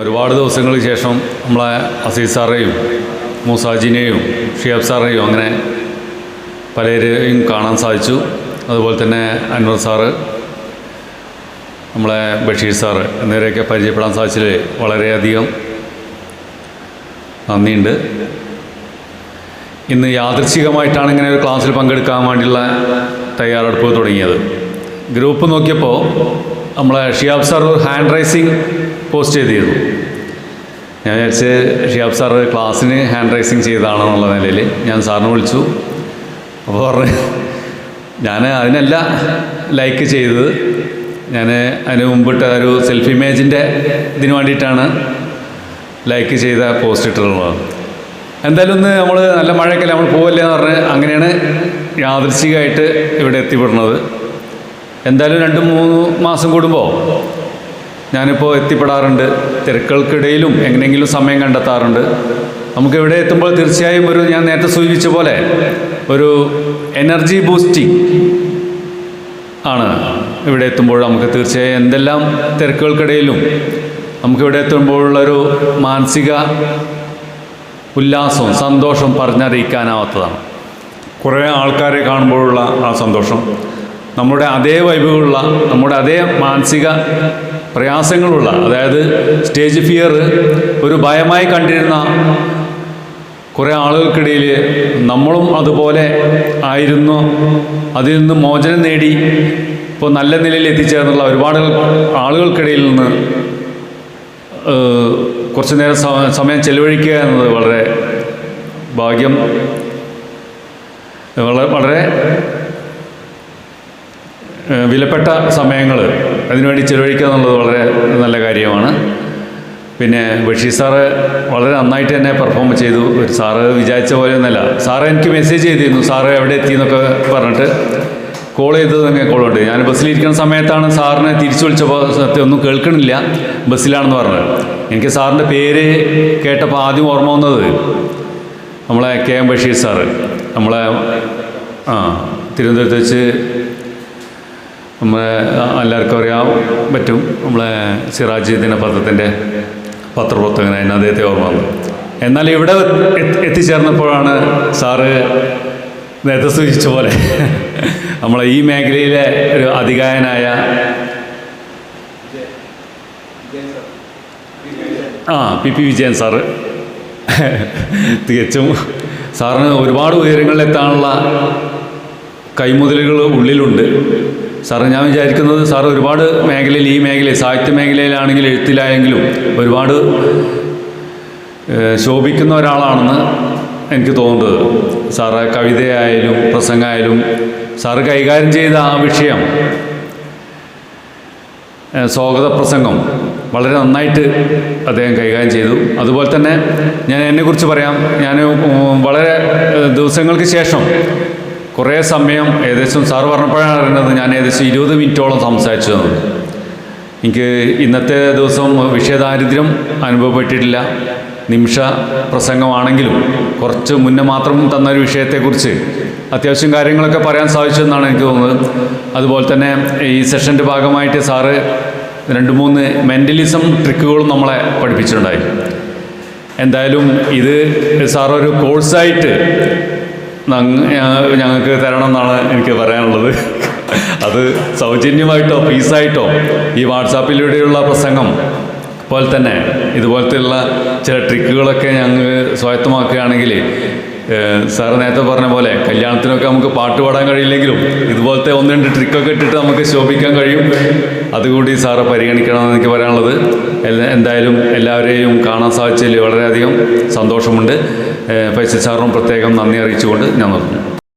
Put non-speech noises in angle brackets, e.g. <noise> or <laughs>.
ഒരുപാട് ദിവസങ്ങൾക്ക് ശേഷം നമ്മളെ അസീസ് സാറേയും മൂസാജിനെയും ഷിയാബ് സാറിനെയും അങ്ങനെ പലരെയും കാണാൻ സാധിച്ചു. അതുപോലെ തന്നെ അൻവർ സാറ് നമ്മളെ ബഷീർ സാറ് എന്നിവരെയൊക്കെ പരിചയപ്പെടാൻ സാധിച്ചതിൽ വളരെയധികം നന്ദിയുണ്ട്. ഇന്ന് യാദൃച്ഛികമായിട്ടാണ് ഇങ്ങനെ ഒരു ക്ലാസ്സിൽ പങ്കെടുക്കാൻ വേണ്ടിയുള്ള തയ്യാറെടുപ്പ് തുടങ്ങിയത്. ഗ്രൂപ്പ് നോക്കിയപ്പോൾ നമ്മളെ Shiyab sir hand raising post ചെയ്തിരുന്നു. ഞാൻ വിചാരിച്ച് ഷിയാബ് സാർ ക്ലാസ്സിന് ഹാൻഡ് റൈസിങ് ചെയ്തതാണെന്നുള്ള നിലയിൽ ഞാൻ സാറിനെ വിളിച്ചു. അപ്പോൾ പറഞ്ഞു ഞാൻ അതിനല്ല ലൈക്ക് ചെയ്തത്. ഞാൻ അതിന് മുമ്പിട്ട് ഒരു സെൽഫ് ഇമേജിന്റെ ഇതിന് വേണ്ടിയിട്ടാണ് ലൈക്ക് ചെയ്ത പോസ്റ്റ് ഇട്ടിട്ടുള്ളത്. എന്തായാലും ഒന്ന് നമ്മൾ നല്ല മഴയൊക്കെ നമ്മൾ പോവല്ലേ എന്ന് പറഞ്ഞ് അങ്ങനെയാണ് യാദൃശികമായിട്ട് ഇവിടെ എത്തിപ്പെടുന്നത്. എന്തായാലും രണ്ട് മൂന്ന് മാസം കൂടുമ്പോൾ ഞാനിപ്പോൾ എത്തിപ്പെടാറുണ്ട്. തിരക്കുകൾക്കിടയിലും എങ്ങനെയെങ്കിലും സമയം കണ്ടെത്താറുണ്ട്. നമുക്ക് ഇവിടെ എത്തുമ്പോൾ തീർച്ചയായും ഒരു ഞാൻ നേരത്തെ സൂചിപ്പിച്ച പോലെ ഒരു എനർജി ബൂസ്റ്റിംഗ് ആണ് ഇവിടെ എത്തുമ്പോൾ നമുക്ക് തീർച്ചയായും എന്തെല്ലാം തിരക്കുകൾക്കിടയിലും നമുക്കിവിടെ എത്തുമ്പോഴുള്ളൊരു മാനസിക ഉല്ലാസവും സന്തോഷം പറഞ്ഞറിയിക്കാനാവാത്തതാണ്. കുറേ ആൾക്കാരെ കാണുമ്പോഴുള്ള ആ സന്തോഷം. നമ്മുടെ അതേ വൈബുകളുള്ള നമ്മുടെ അതേ മാനസിക പ്രയാസങ്ങളുള്ള അതായത് സ്റ്റേജ് ഫിയർ ഒരു ഭയമായി കണ്ടിരുന്ന കുറേ ആളുകൾക്കിടയിൽ നമ്മളും അതുപോലെ ആയിരുന്നു. അതിൽ നിന്ന് മോചനം നേടി ഇപ്പോൾ നല്ല നിലയിൽ എത്തിച്ചേർന്നുള്ള ഒരുപാട് ആളുകൾക്കിടയിൽ നിന്ന് കുറച്ച് നേരം സമയം ചെലവഴിക്കുക എന്നത് വളരെ ഭാഗ്യം. വളരെ വിലപ്പെട്ട സമയങ്ങൾ അതിനുവേണ്ടി ചെലവഴിക്കുക എന്നുള്ളത് വളരെ നല്ല കാര്യമാണ്. പിന്നെ ബഷീർ സാറ് വളരെ നന്നായിട്ട് തന്നെ പെർഫോം ചെയ്തു. ഒരു സാറ് വിചാരിച്ച പോലെ ഒന്നല്ല. സാറ് എനിക്ക് മെസ്സേജ് ചെയ്തിരുന്നു. സാറ് എവിടെ എത്തി എന്നൊക്കെ പറഞ്ഞിട്ട് കോൾ ചെയ്തത് തന്നെ കോളുണ്ട് ഞാൻ ബസ്സിലിരിക്കുന്ന സമയത്താണ് സാറിനെ തിരിച്ചു വിളിച്ചപ്പോൾ സത്യം ഒന്നും കേൾക്കണില്ല. ബസ്സിലാണെന്ന് പറഞ്ഞത്. എനിക്ക് സാറിന്റെ പേര് കേട്ടപ്പോൾ ആദ്യം ഓർമ്മ വന്നത് നമ്മളെ കെ എം ബഷീർ സാറ്. നമ്മളെ ആ തിരുവനന്തപുരത്ത് വെച്ച് നമ്മളെ എല്ലാവർക്കും അറിയാൻ പറ്റും. നമ്മളെ സിറാജ് ദിനപത്രത്തിന്റെ പത്രപ്രവർത്തകനായിരുന്നു. അദ്ദേഹത്തെ ഓർമ്മ വന്നു. എന്നാൽ ഇവിടെ എത്തി- എത്തിച്ചേർന്നപ്പോഴാണ് സാറ് നേരത്തെ സൂചിച്ച പോലെ <laughs> നമ്മളെ ഈ മേഖലയിലെ ഒരു അധികായനായ ആ പി പി വിജയൻ സാറ്. <laughs> തികച്ചും സാറിന് ഒരുപാട് ഉയരങ്ങളിലെത്താനുള്ള കൈമുതലുകൾ ഉള്ളിലുണ്ട്. സാറ് ഞാൻ വിചാരിക്കുന്നത് സാർ ഒരുപാട് മേഖലയിൽ ഈ മേഖലയിൽ സാഹിത്യ മേഖലയിലാണെങ്കിൽ എഴുത്തിലായെങ്കിലും ഒരുപാട് ശോഭിക്കുന്ന ഒരാളാണെന്ന് എനിക്ക് തോന്നുന്നത്. സാറ് കവിതയായാലും പ്രസംഗമായാലും സാറ് കൈകാര്യം ചെയ്ത ആ വിഷയം സ്വാഗത പ്രസംഗം വളരെ നന്നായിട്ട് അദ്ദേഹം കൈകാര്യം ചെയ്തു. അതുപോലെ തന്നെ ഞാൻ എന്നെക്കുറിച്ച് പറയാം. ഞാൻ വളരെ ദിവസങ്ങൾക്ക് ശേഷം കുറേ സമയം ഏകദേശം സാറ് പറഞ്ഞപ്പോഴാണ് അറിയുന്നത് ഞാൻ ഏകദേശം ഇരുപത് മിനിറ്റോളം സംസാരിച്ചു തന്നത്. എനിക്ക് ഇന്നത്തെ ദിവസം വിഷയദാരിദ്ര്യം അനുഭവപ്പെട്ടിട്ടില്ല. നിമിഷ പ്രസംഗമാണെങ്കിലും കുറച്ച് മുന്നേ മാത്രം തന്നൊരു വിഷയത്തെക്കുറിച്ച് അത്യാവശ്യം കാര്യങ്ങളൊക്കെ പറയാൻ സാധിച്ചു എന്നാണ് എനിക്ക് തോന്നുന്നത്. അതുപോലെ തന്നെ ഈ സെഷന്റെ ഭാഗമായിട്ട് സാറ് രണ്ട് മൂന്ന് മെന്റലിസം ട്രിക്കുകളും നമ്മളെ പഠിപ്പിച്ചിട്ടുണ്ടായി. എന്തായാലും ഇത് സാറൊരു കോഴ്സായിട്ട് ഞങ്ങൾക്ക് തരണം എന്നാണ് എനിക്ക് പറയാനുള്ളത്. അത് സൗജന്യമായിട്ടോ ഫീസായിട്ടോ ഈ വാട്സാപ്പിലൂടെയുള്ള പ്രസംഗം പോലെ തന്നെ ഇതുപോലത്തെയുള്ള ചില ട്രിക്കുകളൊക്കെ ഞങ്ങൾ സ്വായത്തമാക്കുകയാണെങ്കിൽ സാർ നേരത്തെ പറഞ്ഞ പോലെ കല്യാണത്തിനൊക്കെ നമുക്ക് പാട്ട് പാടാൻ കഴിയില്ലെങ്കിലും ഇതുപോലത്തെ ഒന്ന് രണ്ട് ട്രിക്കൊക്കെ ഇട്ടിട്ട് നമുക്ക് ശോഭിക്കാൻ കഴിയും. അതുകൂടി സാറ് പരിഗണിക്കണമെന്ന് എനിക്ക് പറയാനുള്ളത്. എന്തായാലും എല്ലാവരെയും കാണാൻ സാധിച്ചതിൽ വളരെയധികം സന്തോഷമുണ്ട്. ഫൈസൽ സാറിനും പ്രത്യേകം നന്ദി അറിയിച്ചുകൊണ്ട് ഞാൻ നിർത്തുന്നു.